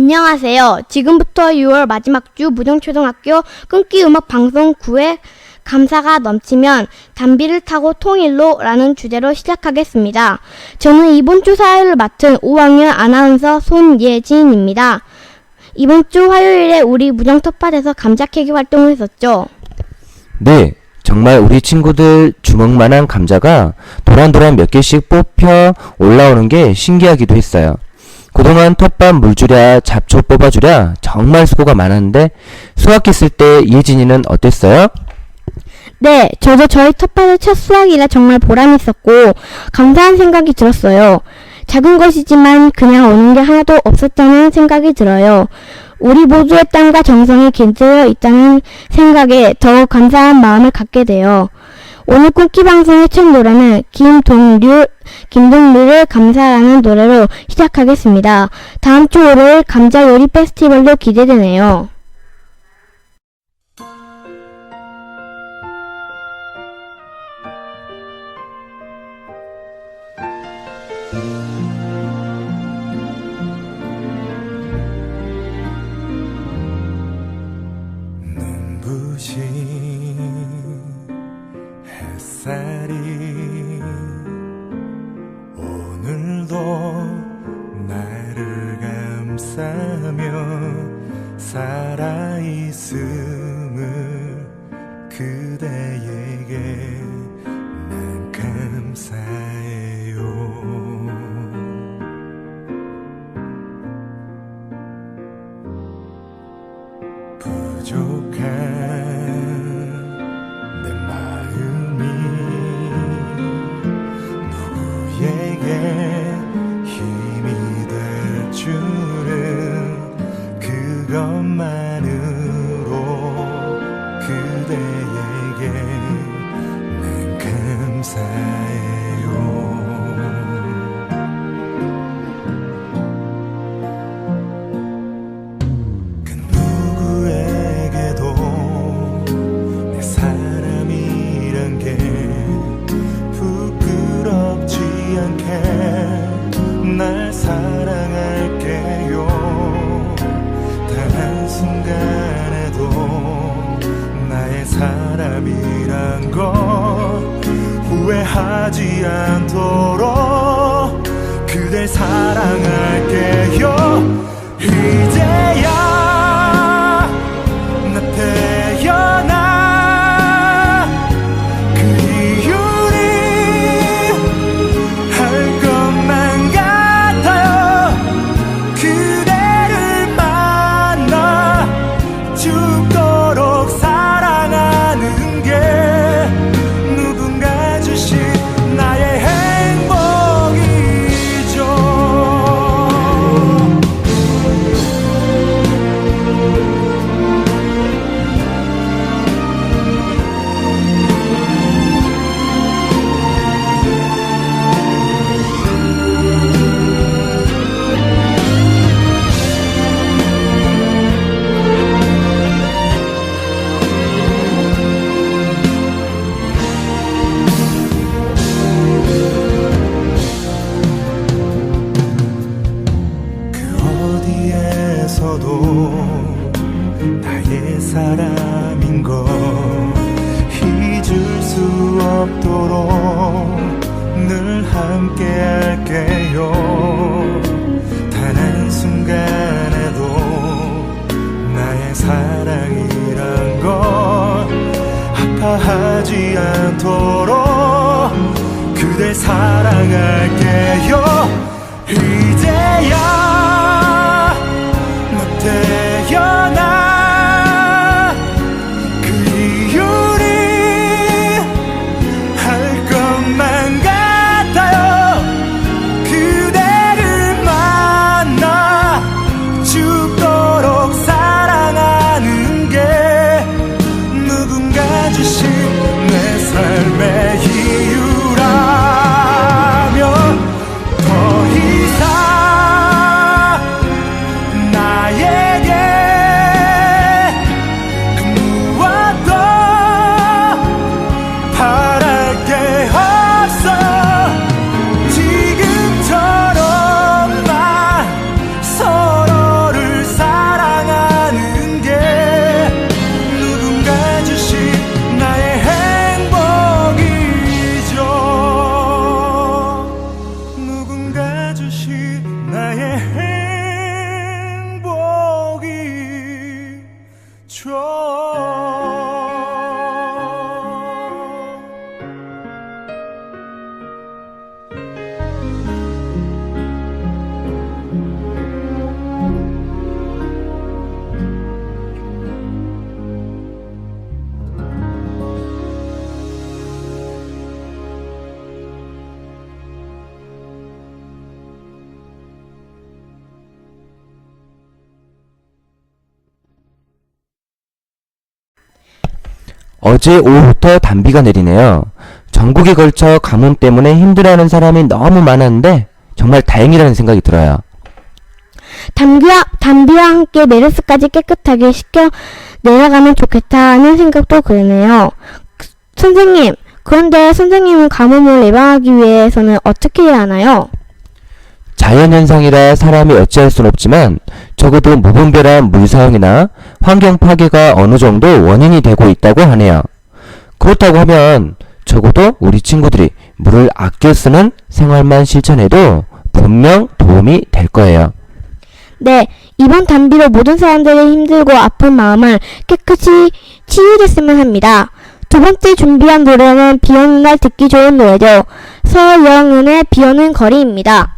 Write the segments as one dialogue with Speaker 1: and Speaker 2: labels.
Speaker 1: 안녕하세요. 지금부터 6월 마지막 주 무정초등학교 끊기 음악 방송 9회 감사가 넘치면 담비를 타고 통일로 라는 주제로 시작하겠습니다. 저는 이번 주 사회를 맡은 5학년 아나운서 손예진입니다. 이번 주 화요일에 우리 무정 텃밭에서 감자 캐기 활동을 했었죠.
Speaker 2: 네, 정말 우리 친구들 주먹만한 감자가 도란도란 몇 개씩 뽑혀 올라오는 게 신기하기도 했어요. 그동안 텃밭 물주랴 잡초 뽑아주랴 정말 수고가 많았는데 수학했을 때 예진이는 어땠어요?
Speaker 1: 네, 저도 저희 텃밭의 첫 수확이라 정말 보람 있었고 감사한 생각이 들었어요. 작은 것이지만 그냥 오는 게 하나도 없었다는 생각이 들어요. 우리 모두의 땀과 정성이 깃들어 있다는 생각에 더욱 감사한 마음을 갖게 돼요. 오늘 꿈기 방송의 첫 노래는 김동률, 김동률을 감사하는 노래로 시작하겠습니다. 다음 주 월요일 감자 요리 페스티벌도 기대되네요.
Speaker 3: 순간에도 나의 사람이란 걸 후회하지 않도록 그댈 사랑할게요. 이제야 Oh. 어제
Speaker 2: 오후부터 단비가 내리네요. 전국에 걸쳐 가뭄 때문에 힘들어하는 사람이 너무 많았는데 정말 다행이라는 생각이 들어요.
Speaker 4: 담비와, 담비와 함께 메르스까지 깨끗하게 씻겨 내려가면 좋겠다 하는 생각도 그러네요. 그- 선생님, 그런데 선생님은 가뭄을 예방하기 위해서는 어떻게 해야 하나요?
Speaker 2: 자연현상이라 사람이 어찌할 순 없지만 적어도 무분별한 물 사용이나 환경 파괴가 어느 정도 원인이 되고 있다고 하네요. 그렇다고 하면 적어도 우리 친구들이 물을 아껴 쓰는 생활만 실천해도 분명 도움이 될 거예요.
Speaker 4: 네, 이번 단비로 모든 사람들의 힘들고 아픈 마음을 깨끗이 치유됐으면 합니다. 두 번째 준비한 노래는 비 오는 날 듣기 좋은 노래죠. 서영은의 비 오는 거리입니다.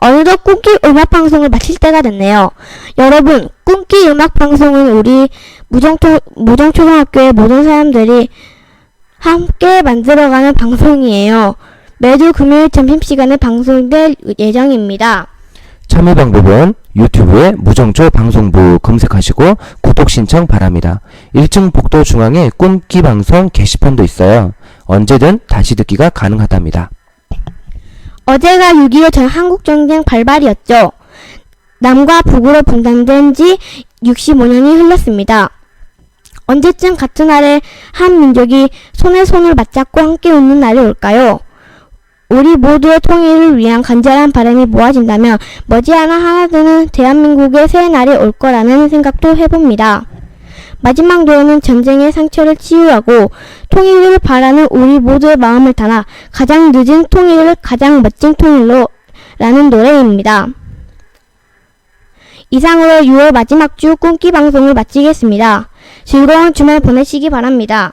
Speaker 5: 어느덧 꿈길 음악 방송을 마칠 때가 됐네요. 여러분, 꿈길 음악 방송은 우리 무정초, 무정초등학교의 모든 사람들이 함께 만들어가는 방송이에요. 매주 금요일 점심시간에 방송될 예정입니다.
Speaker 2: 참여 방법은 유튜브에 무정조 방송부 검색하시고 구독 신청 바랍니다. 1층 복도 중앙에 꿈기 방송 게시판도 있어요. 언제든 다시 듣기가 가능하답니다.
Speaker 5: 어제가 6.25 전 한국전쟁 발발이었죠. 남과 북으로 분단된 지 65년이 흘렀습니다. 언제쯤 같은 날에 한 민족이 손에 손을 맞잡고 함께 웃는 날이 올까요? 우리 모두의 통일을 위한 간절한 바람이 모아진다면 머지않아 하나 되는 대한민국의 새 날이 올 거라는 생각도 해봅니다. 마지막 노래는 전쟁의 상처를 치유하고 통일을 바라는 우리 모두의 마음을 담아 가장 늦은 통일을 가장 멋진 통일로 라는 노래입니다. 이상으로 6월 마지막 주 꿈기 방송을 마치겠습니다. 즐거운 주말 보내시기 바랍니다.